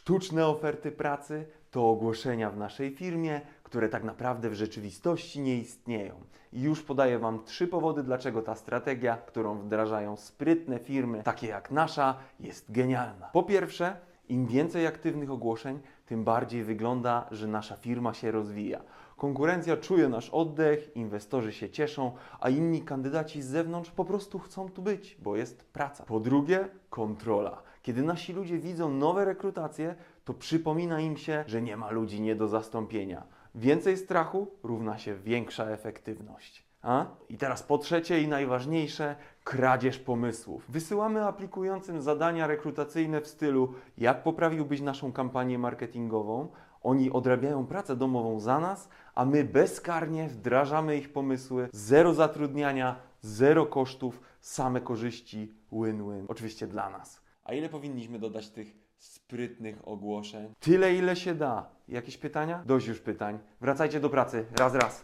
Sztuczne oferty pracy to ogłoszenia w naszej firmie, które tak naprawdę w rzeczywistości nie istnieją. I już podaję Wam trzy powody, dlaczego ta strategia, którą wdrażają sprytne firmy, takie jak nasza, jest genialna. Po pierwsze, im więcej aktywnych ogłoszeń, tym bardziej wygląda, że nasza firma się rozwija. Konkurencja czuje nasz oddech, inwestorzy się cieszą, a inni kandydaci z zewnątrz po prostu chcą tu być, bo jest praca. Po drugie, kontrola. Kiedy nasi ludzie widzą nowe rekrutacje, to przypomina im się, że nie ma ludzi nie do zastąpienia. Więcej strachu równa się większa efektywność. A? I teraz po trzecie i najważniejsze, kradzież pomysłów. Wysyłamy aplikującym zadania rekrutacyjne w stylu jak poprawiłbyś naszą kampanię marketingową. Oni odrabiają pracę domową za nas, a my bezkarnie wdrażamy ich pomysły. Zero zatrudniania, zero kosztów, same korzyści, win-win. Oczywiście dla nas. A ile powinniśmy dodać tych sprytnych ogłoszeń? Tyle, ile się da. Jakieś pytania? Dość już pytań. Wracajcie do pracy. Raz, raz.